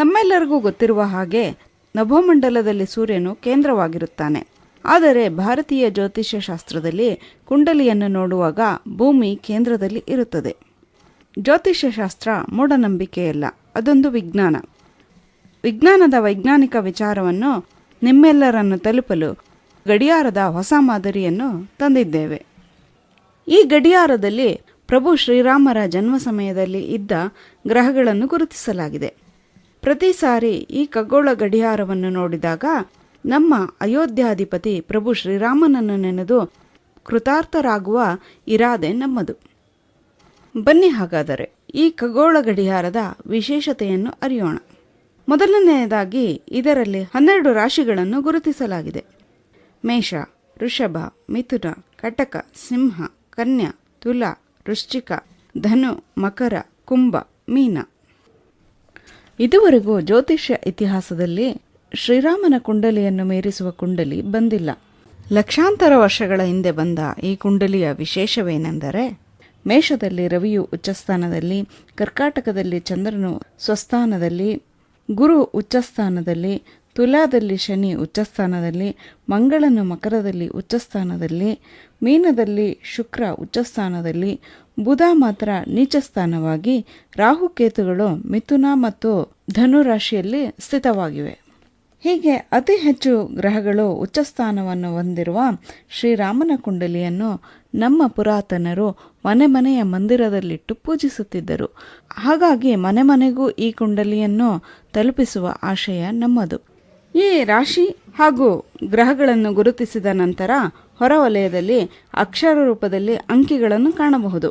ನಮ್ಮೆಲ್ಲರಿಗೂ ಗೊತ್ತಿರುವ ಹಾಗೆ ನಭೋಮಂಡಲದಲ್ಲಿ ಸೂರ್ಯನು ಕೇಂದ್ರವಾಗಿರುತ್ತಾನೆ. ಆದರೆ ಭಾರತೀಯ ಜ್ಯೋತಿಷ್ಯ ಶಾಸ್ತ್ರದಲ್ಲಿ ಕುಂಡಲಿಯನ್ನು ನೋಡುವಾಗ ಭೂಮಿ ಕೇಂದ್ರದಲ್ಲಿ ಇರುತ್ತದೆ. ಜ್ಯೋತಿಷ್ಯ ಶಾಸ್ತ್ರ ಮೂಢನಂಬಿಕೆಯಲ್ಲ, ಅದೊಂದು ವಿಜ್ಞಾನ. ವಿಜ್ಞಾನದ ವೈಜ್ಞಾನಿಕ ವಿಚಾರವನ್ನು ನಿಮ್ಮೆಲ್ಲರನ್ನು ತಲುಪಲು ಗಡಿಯಾರದ ಹೊಸ ಮಾದರಿಯನ್ನು ತಂದಿದ್ದೇವೆ. ಈ ಗಡಿಯಾರದಲ್ಲಿ ಪ್ರಭು ಶ್ರೀರಾಮರ ಜನ್ಮ ಸಮಯದಲ್ಲಿ ಇದ್ದ ಗ್ರಹಗಳನ್ನು ಗುರುತಿಸಲಾಗಿದೆ. ಪ್ರತಿ ಸಾರಿ ಈ ಖಗೋಳ ಗಡಿಯಾರವನ್ನು ನೋಡಿದಾಗ ನಮ್ಮ ಅಯೋಧ್ಯಾಧಿಪತಿ ಪ್ರಭು ಶ್ರೀರಾಮನನ್ನು ನೆನೆದು ಕೃತಾರ್ಥರಾಗುವ ಇರಾದೆ ನಮ್ಮದು. ಬನ್ನಿ ಹಾಗಾದರೆ ಈ ಖಗೋಳ ಗಡಿಯಾರದ ವಿಶೇಷತೆಯನ್ನು ಅರಿಯೋಣ. ಮೊದಲನೆಯದಾಗಿ ಇದರಲ್ಲಿ ಹನ್ನೆರಡು ರಾಶಿಗಳನ್ನು ಗುರುತಿಸಲಾಗಿದೆ. ಮೇಷ ಋಷಭ ಮಿಥುನ, ಕಟಕ, ಸಿಂಹ, ಕನ್ಯಾ, ತುಲಾ, ವೃಶ್ಚಿಕ, ಧನು, ಮಕರ, ಕುಂಭ, ಮೀನ. ಇದುವರೆಗೂ ಜ್ಯೋತಿಷ್ಯ ಇತಿಹಾಸದಲ್ಲಿ ಶ್ರೀರಾಮನ ಕುಂಡಲಿಯನ್ನು ಮೀರಿಸುವ ಕುಂಡಲಿ ಬಂದಿಲ್ಲ. ಲಕ್ಷಾಂತರ ವರ್ಷಗಳ ಹಿಂದೆ ಬಂದ ಈ ಕುಂಡಲಿಯ ವಿಶೇಷವೇನೆಂದರೆ, ಮೇಷದಲ್ಲಿ ರವಿಯು ಉಚ್ಚಸ್ಥಾನದಲ್ಲಿ, ಕರ್ಕಾಟಕದಲ್ಲಿ ಚಂದ್ರನು ಸ್ವಸ್ಥಾನದಲ್ಲಿ, ಗುರು ಉಚ್ಚಸ್ಥಾನದಲ್ಲಿ ತುಲಾದಲ್ಲಿ ಶನಿ ಉಚ್ಚಸ್ಥಾನದಲ್ಲಿ, ಮಂಗಳನು ಮಕರದಲ್ಲಿ ಉಚ್ಚಸ್ಥಾನದಲ್ಲಿ, ಮೀನದಲ್ಲಿ ಶುಕ್ರ ಉಚ್ಚಸ್ಥಾನದಲ್ಲಿ, ಬುಧ ಮಾತ್ರ ನೀಚಸ್ಥಾನವಾಗಿ, ರಾಹುಕೇತುಗಳು ಮಿಥುನ ಮತ್ತು ಧನು ರಾಶಿಯಲ್ಲಿ ಸ್ಥಿತವಾಗಿವೆ. ಹೀಗೆ ಅತಿ ಹೆಚ್ಚು ಗ್ರಹಗಳು ಉಚ್ಚಸ್ಥಾನವನ್ನು ಹೊಂದಿರುವ ಶ್ರೀರಾಮನ ಕುಂಡಲಿಯನ್ನು ನಮ್ಮ ಪುರಾತನರು ಮನೆ ಮನೆಯ ಮಂದಿರದಲ್ಲಿಟ್ಟು ಪೂಜಿಸುತ್ತಿದ್ದರು. ಹಾಗಾಗಿ ಮನೆ ಮನೆಗೂ ಈ ಕುಂಡಲಿಯನ್ನು ತಲುಪಿಸುವ ಆಶಯ ನಮ್ಮದು. ಈ ರಾಶಿ ಹಾಗೂ ಗ್ರಹಗಳನ್ನು ಗುರುತಿಸಿದ ನಂತರ ಹೊರವಲಯದಲ್ಲಿ ಅಕ್ಷರ ರೂಪದಲ್ಲಿ ಅಂಕಿಗಳನ್ನು ಕಾಣಬಹುದು.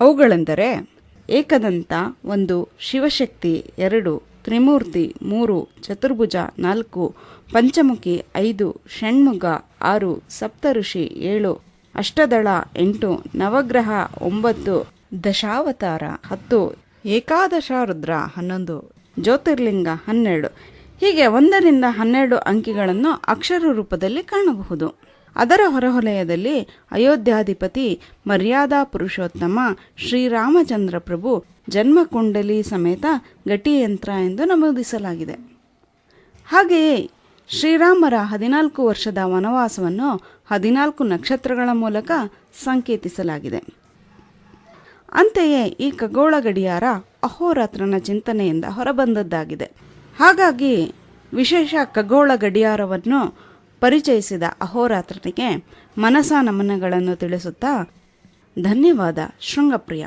ಅವುಗಳೆಂದರೆ ಏಕದಂತ ಒಂದು ಶಿವಶಕ್ತಿ ಎರಡು, ತ್ರಿಮೂರ್ತಿ ಮೂರು, ಚತುರ್ಭುಜ ನಾಲ್ಕು, ಪಂಚಮುಖಿ ಐದು, ಷಣ್ಮುಗ ಆರು, ಸಪ್ತಋಷಿ ಏಳು, ಅಷ್ಟದಳ ಎಂಟು, ನವಗ್ರಹ ಒಂಬತ್ತು, ದಶಾವತಾರ ಹತ್ತು, ಏಕಾದಶ ರುದ್ರ ಹನ್ನೊಂದು, ಜ್ಯೋತಿರ್ಲಿಂಗ ಹನ್ನೆರಡು ಹೀಗೆ ಒಂದರಿಂದ ಹನ್ನೆರಡು ಅಂಕಿಗಳನ್ನು ಅಕ್ಷರ ರೂಪದಲ್ಲಿ ಕಾಣಬಹುದು. ಅದರ ಹೊರವಲಯದಲ್ಲಿ ಅಯೋಧ್ಯಾಧಿಪತಿ ಮರ್ಯಾದಾ ಪುರುಷೋತ್ತಮ ಶ್ರೀರಾಮಚಂದ್ರ ಪ್ರಭು ಜನ್ಮಕುಂಡಲಿ ಸಮೇತ ಗಟಿಯಂತ್ರ ಎಂದು ನಮೂದಿಸಲಾಗಿದೆ. ಹಾಗೆಯೇ ಶ್ರೀರಾಮರ ಹದಿನಾಲ್ಕು ವರ್ಷದ ವನವಾಸವನ್ನು ಹದಿನಾಲ್ಕು ನಕ್ಷತ್ರಗಳ ಮೂಲಕ ಸಂಕೇತಿಸಲಾಗಿದೆ. ಅಂತೆಯೇ ಈ ಖಗೋಳ ಗಡಿಯಾರ ಅಹೋರಾತ್ರನ ಚಿಂತನೆಯಿಂದ ಹೊರಬಂದದ್ದಾಗಿದೆ. ಹಾಗಾಗಿ ವಿಶೇಷ ಖಗೋಳ ಗಡಿಯಾರವನ್ನು ಪರಿಚಯಿಸಿದ ಅಹೋರಾತ್ರನಿಗೆ ಮನಸ ನಮನಗಳನ್ನು ತಿಳಿಸುತ್ತಾ ಧನ್ಯವಾದ ಶೃಂಗಪ್ರಿಯ.